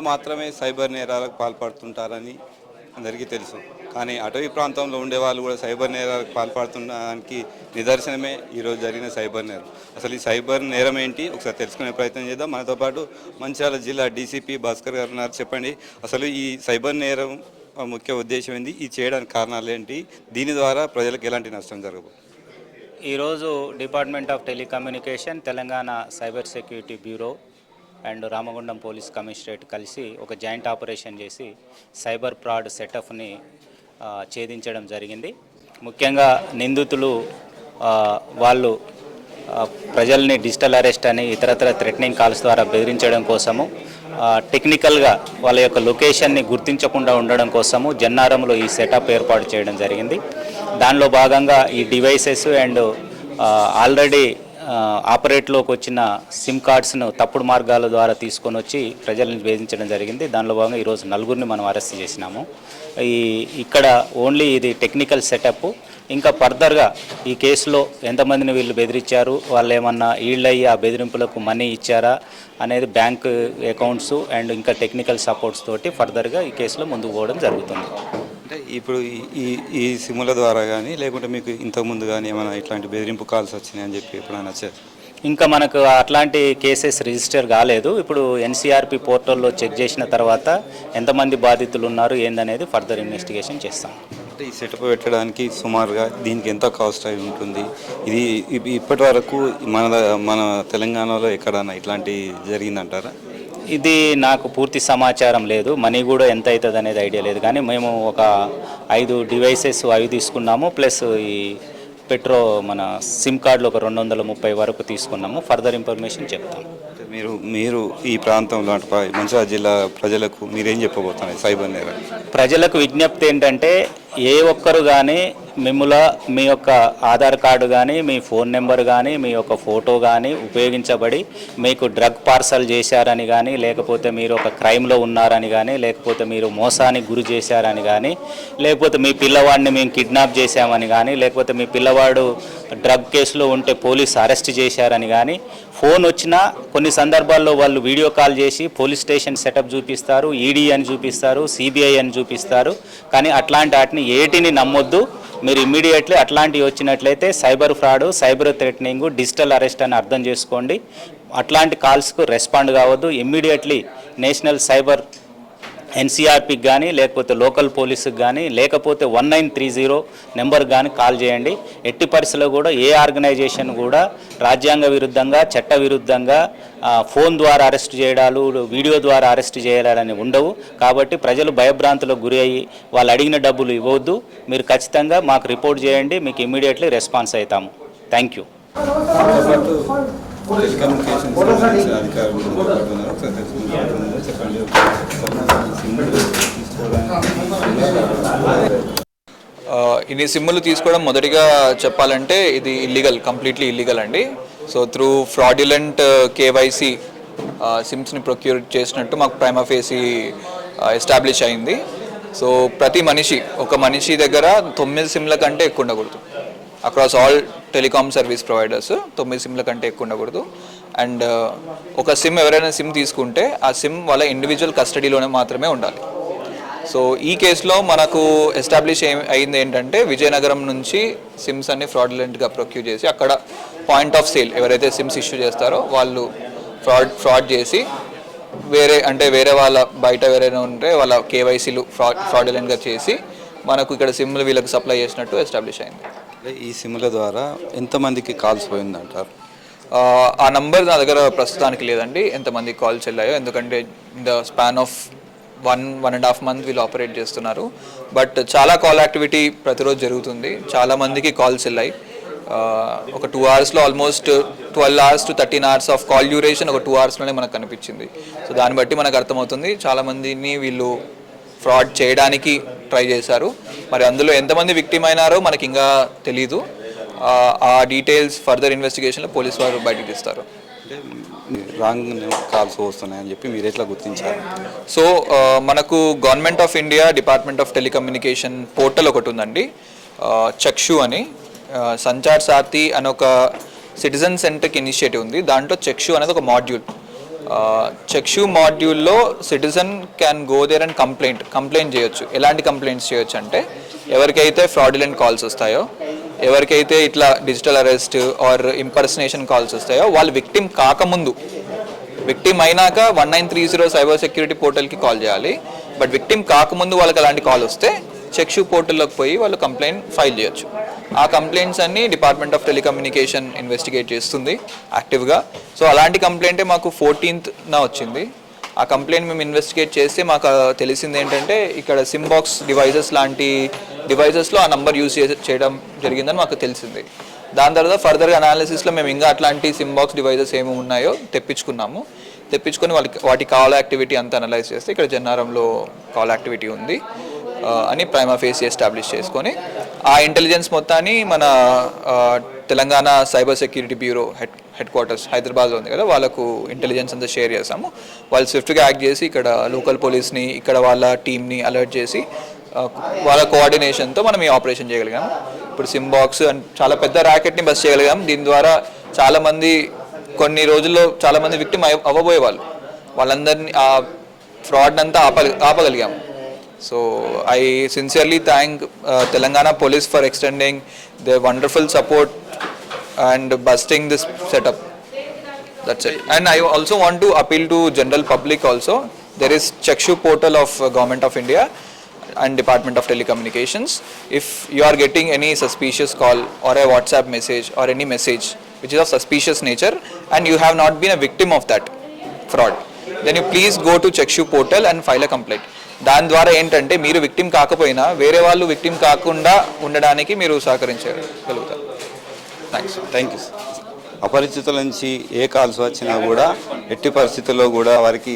మాత్రమే సైబర్ నేరాలకు పాల్పడుతుంటారని అందరికీ తెలుసు. కానీ అటవీ ప్రాంతంలో ఉండే వాళ్ళు కూడా సైబర్ నేరాలకు పాల్పడుతుండడానికి నిదర్శనమే ఈరోజు జరిగిన సైబర్ నేరం. అసలు ఈ సైబర్ నేరం ఏంటి? ఒకసారి తెలుసుకునే ప్రయత్నం చేద్దాం. మనతో పాటు మంచిర్యాల జిల్లా డీసీపీ భాస్కర్ గారు ఉన్నారు. చెప్పండి అసలు ఈ సైబర్ నేరం ముఖ్య ఉద్దేశం ఏంది? ఈ చేయడానికి కారణాలు ఏంటి? దీని ద్వారా ప్రజలకు ఎలాంటి నష్టం జరగదు ఈరోజు department of telecommunication Telangana cyber security bureau and Ramagundam police commissionerate కలిసి ఒక జాయింట్ ఆపరేషన్ చేసి సైబర్ ఫ్రాడ్ సెటప్ని ఛేదించడం జరిగింది. ముఖ్యంగా నిందితులు వాళ్ళు ప్రజల్ని డిజిటల్ అరెస్ట్ అని ఇతరతర థ్రెటనింగ్ కాల్స్ ద్వారా బెదిరించడం కోసము టెక్నికల్గా వాళ్ళ యొక్క లొకేషన్ని గుర్తించకుండా ఉండడం కోసము జన్నారంలో ఈ సెటప్ ఏర్పాటు చేయడం జరిగింది. దానిలో భాగంగా ఈ డివైసెస్ అండ్ ఆల్రెడీ ఆపరేట్లోకి వచ్చిన సిమ్ కార్డ్స్ను తప్పుడు మార్గాల ద్వారా తీసుకొని వచ్చి ప్రజల్ని వేధించడం జరిగింది. దానిలో భాగంగా ఈరోజు నలుగురిని మనం అరెస్ట్ చేసినాము. ఈ ఇక్కడ ఓన్లీ ఇది టెక్నికల్ సెటప్. ఇంకా ఫర్దర్గా ఈ కేసులో ఎంతమందిని వీళ్ళు బెదిరించారు? వాళ్ళు ఏమన్నా ఈల్డ్ అయ్యి ఆ బెదిరింపులకు మనీ ఇచ్చారా? అనేది బ్యాంక్ అకౌంట్స్ అండ్ ఇంకా టెక్నికల్ సపోర్ట్స్ తోటి ఫర్దర్గా ఈ కేసులో ముందుకు పోవడం జరుగుతుంది. అంటే ఇప్పుడు ఈ- ఈ సిమ్ముల ద్వారా కానీ లేకుంటే మీకు ఇంతకుముందు కానీ ఏమైనా ఇట్లాంటి బెదిరింపు కాల్స్ వచ్చినాయి అని చెప్పి ఎప్పుడైనా వచ్చారు? ఇంకా మనకు అట్లాంటి కేసెస్ రిజిస్టర్ కాలేదు. ఇప్పుడు ఎన్సీఆర్పి పోర్టల్లో చెక్ చేసిన తర్వాత ఎంతమంది బాధితులు ఉన్నారు ఏందనేది ఫర్దర్ ఇన్వెస్టిగేషన్ చేస్తాం. అంటే ఈ సెటప్ పెట్టడానికి సుమారుగా దీనికి ఎంత కాస్ట్ అయి ఉంటుంది? ఇది ఇప్పటి వరకు మన మన తెలంగాణలో ఎక్కడన్నా ఇట్లాంటి జరిగిందంటారా? ఇది నాకు పూర్తి సమాచారం లేదు. మనీ కూడా ఎంత అవుతుంది అనేది ఐడియా లేదు. కానీ మేము ఒక ఐదు డివైసెస్ అవి తీసుకున్నాము. ప్లస్ ఈ పెట్రో మన సిమ్ కార్డులు ఒక రెండు వందల ముప్పై వరకు తీసుకున్నాము. ఫర్దర్ ఇన్ఫర్మేషన్ చెప్తాం అంటే మీరు మీరు ఈ ప్రాంతంలో అంటే మంచిర్యాల జిల్లా ప్రజలకు మీరేం చెప్పబోతున్నారు సైబర్ నేరం ప్రజలకు విజ్ఞప్తి ఏంటంటే ఏ ఒక్కరు కానీ మిమ్ముల మీ యొక్క ఆధార్ కార్డు కానీ మీ ఫోన్ నెంబర్ కానీ మీ యొక్క ఫోటో కానీ ఉపయోగించబడి మీకు డ్రగ్ పార్సల్ చేశారని కానీ లేకపోతే మీరు ఒక క్రైమ్లో ఉన్నారని కానీ లేకపోతే మీరు మోసానికి గురి చేశారని కానీ లేకపోతే మీ పిల్లవాడిని మేము కిడ్నాప్ చేశామని కానీ లేకపోతే మీ పిల్లవాడు డ్రగ్ కేసులో ఉంటే పోలీస్ అరెస్ట్ చేశారని కానీ ఫోన్ వచ్చినా కొన్ని సందర్భాల్లో వాళ్ళు వీడియో కాల్ చేసి పోలీస్ స్టేషన్ సెటప్ చూపిస్తారు ఈడీ అని చూపిస్తారు సిబిఐ అని చూపిస్తారు కానీ అట్లాంటి వాటిని ఏటిని నమ్మొద్దు. మీరు ఇమీడియట్లీ అట్లాంటివి వచ్చినట్లయితే cyber fraud cyber threatening digital arrest అని అర్థం చేసుకోండి. అట్లాంటి కాల్స్కు రెస్పాండ్ కావద్దు. ఇమ్మీడియట్లీ నేషనల్ సైబర్ ఎన్సీఆర్పికి కానీ లేకపోతే లోకల్ పోలీసుకి కానీ లేకపోతే వన్ నైన్ త్రీ జీరో నెంబర్కి కానీ కాల్ చేయండి. ఎట్టి పరిస్థితుల్లో కూడా ఏ ఆర్గనైజేషన్ కూడా రాజ్యాంగ విరుద్ధంగా చట్ట విరుద్ధంగా ఫోన్ ద్వారా అరెస్ట్ చేయడాలు వీడియో ద్వారా అరెస్ట్ చేయాలని ఉండవు. కాబట్టి ప్రజలు భయభ్రాంతులకు గురి అయ్యి వాళ్ళు అడిగిన డబ్బులు ఇవ్వద్దు. మీరు ఖచ్చితంగా మాకు రిపోర్ట్ చేయండి. మీకు ఇమీడియట్లీ రెస్పాన్స్ అవుతాము. Thank you. టెలికమ్యూనికేషన్ అధికారులు. చెప్పండి. ఇన్ని సిమ్ములు తీసుకోవడం మొదటిగా చెప్పాలంటే ఇది ఇల్లీగల్ కంప్లీట్లీ ఇల్లీగల్ అండి. సో త్రూ ఫ్రాడ్యులెంట్ కేవైసీ సిమ్స్ని ప్రొక్యూర్ చేసినట్టు మాకు ప్రైమా ఫేసి ఎస్టాబ్లిష్ అయింది. సో ప్రతి మనిషి ఒక మనిషి దగ్గర తొమ్మిది సిమ్ల కంటే ఎక్కువ ఉండకూడదు. Across all telecom service providers తొమ్మిది సిమ్ల కంటే ఎక్కువ ఉండకూడదు. అండ్ uh, ఒక సిమ్ ఎవరైనా సిమ్ తీసుకుంటే ఆ సిమ్ వాళ్ళ ఇండివిజువల్ కస్టడీలోనే మాత్రమే ఉండాలి. సో ఈ కేసులో మనకు ఎస్టాబ్లిష్ అయింది ఏంటంటే విజయనగరం నుంచి సిమ్స్ అన్ని ఫ్రాడ్లెంట్గా ప్రొక్యూర్ చేసి అక్కడ పాయింట్ ఆఫ్ సేల్ ఎవరైతే సిమ్స్ ఇష్యూ చేస్తారో వాళ్ళు ఫ్రాడ్ ఫ్రాడ్ చేసి వేరే అంటే వేరే వాళ్ళ బయట ఎవరైనా ఉంటే వాళ్ళ కేవైసీలు ఫ్రాడ్ ఫ్రాడ్లెంట్గా చేసి మనకు ఇక్కడ సిమ్లు వీళ్ళకి సప్లై చేసినట్టు ఎస్టాబ్లిష్ అయింది. ఈ సిమ్ల ద్వారా ఎంతమందికి కాల్స్ పోయిందంటారు? ఆ, ఆ నంబర్ నా దగ్గర ప్రస్తుతానికి లేదండి. ఎంతమంది కాల్స్ వెళ్ళాయో ఎందుకంటే the span of one one and half month వీళ్ళు ఆపరేట్ చేస్తున్నారు. బట్ చాలా కాల్ యాక్టివిటీ ప్రతిరోజు జరుగుతుంది. చాలా మందికి కాల్స్ వెళ్ళాయి ఒక టూ అవర్స్లో almost twelve hours to thirteen hours of call duration ఒక టూ అవర్స్లోనే మనకు కనిపించింది. సో దాన్ని బట్టి మనకు అర్థమవుతుంది. చాలామందిని వీళ్ళు ఫ్రాడ్ చేయడానికి ట్రై చేశారు. మరి అందులో ఎంతమంది విక్టిమ్ అయినారో మనకి ఇంకా తెలీదు. ఆ, డీటెయిల్స్ ఫర్దర్ ఇన్వెస్టిగేషన్లో పోలీస్ వారు బయటకు తీస్తారు. రాంగ్ కాల్స్ వస్తున్నాయని చెప్పి మీరు ఎట్లా గుర్తించారు? సో మనకు government of India department of telecommunication portal ఒకటి ఉందండి. చక్షు అని. సంచార్ సాతి అని ఒక సిటిజన్ సెంటర్కి ఇనిషియేటివ్ ఉంది. దాంట్లో చక్షు అనేది ఒక మాడ్యూల్. చెక్షు మాడ్యూల్లో citizen can go there and complaint complaint చేయొచ్చు. ఎలాంటి కంప్లైంట్స్ చేయొచ్చు అంటే ఎవరికైతే ఫ్రాడ్యులెంట్ కాల్స్ వస్తాయో ఎవరికైతే ఇట్లా digital arrest or impersonation calls వస్తాయో వాళ్ళు విక్టిమ్ కాకముందు విక్టిమ్ అయినాక one nine three zero cyber security పోర్టల్కి call చేయాలి. బట్ విక్టిమ్ కాకముందు వాళ్ళకి అలాంటి కాల్ వస్తే చెక్షు పోర్టల్లోకి పోయి వాళ్ళు కంప్లైంట్ ఫైల్ చేయొచ్చు. ఆ కంప్లైంట్స్ అన్ని డిపార్ట్మెంట్ ఆఫ్ టెలికమ్యూనికేషన్ ఇన్వెస్టిగేట్ చేస్తుంది యాక్టివ్గా సో అలాంటి కంప్లైంటే మాకు ఫోర్టీన్త్న వచ్చింది. ఆ కంప్లైంట్ మేము ఇన్వెస్టిగేట్ చేస్తే మాకు తెలిసింది ఏంటంటే ఇక్కడ సిమ్ బాక్స్ డివైజెస్ లాంటి డివైజెస్లో ఆ నంబర్ యూజ్ చేయడం జరిగిందని మాకు తెలిసింది. దాని తర్వాత ఫర్దర్గా అనాలిసిస్లో మేము ఇంకా అట్లాంటి సిమ్ బాక్స్ డివైజెస్ ఏమి ఉన్నాయో తెప్పించుకున్నాము. తెప్పించుకొని వాళ్ళకి వాటి కాల్ యాక్టివిటీ అంతా అనలైజ్ చేస్తే ఇక్కడ జన్నారంలో కాల్ యాక్టివిటీ ఉంది. అని ప్రైమా ఫేస్ ఎస్టాబ్లిష్ చేసుకొని ఆ ఇంటెలిజెన్స్ మొత్తాన్ని మన Telangana cyber security bureau head headquarters హైదరాబాద్లో ఉంది కదా వాళ్ళకు ఇంటెలిజెన్స్ అంతా షేర్ చేసాము వాళ్ళు స్విఫ్ట్గా యాక్ట్ చేసి ఇక్కడ లోకల్ పోలీస్ని ఇక్కడ వాళ్ళ టీమ్ని అలర్ట్ చేసి వాళ్ళ కోఆర్డినేషన్తో మనం ఈ ఆపరేషన్ చేయగలిగాం ఇప్పుడు సిమ్ బాక్స్ అండ్ చాలా పెద్ద ర్యాకెట్ని బస్ చేయగలిగాం. దీని ద్వారా చాలామంది కొన్ని రోజుల్లో చాలామంది విక్టిమ్ అవ్వబోయే వాళ్ళు వాళ్ళందరినీ ఆ ఫ్రాడ్ అంతా ఆప So I sincerely thank uh, Telangana police for extending their wonderful support and busting this setup. That's it. And I also want to appeal to general public also. There is Chakshu portal of uh, Government of India and Department of Telecommunications. If you are getting any suspicious call or a WhatsApp message or any message which is of suspicious nature and you have not been a victim of that fraud, then you please go to Chakshu portal and file a complaint. దాని ద్వారా ఏంటంటే మీరు victim కాకపోయినా వేరే వాళ్ళు victim కాకుండా ఉండడానికి మీరు సహకరించగలుగుతారు. థ్యాంక్స్ థ్యాంక్ యూ అపరిచితుల నుంచి ఏ కాల్స్ వచ్చినా కూడా ఎట్టి పరిస్థితుల్లో కూడా వారికి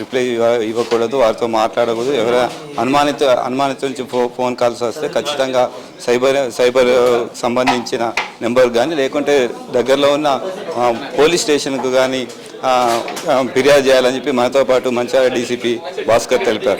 రిప్లై ఇవ్వకూడదు వారితో మాట్లాడకూడదు. ఎవరైనా అనుమానిత అనుమానిత నుంచి ఫో ఫోన్ కాల్స్ వస్తే ఖచ్చితంగా సైబర్ సైబర్ సంబంధించిన నెంబర్ కానీ లేకుంటే దగ్గరలో ఉన్న పోలీస్ స్టేషన్కు కానీ ఫిర్యాదు చేయాలని చెప్పి మనతో పాటు మంచిర్యాల డీసీపీ భాస్కర్ తెలిపారు.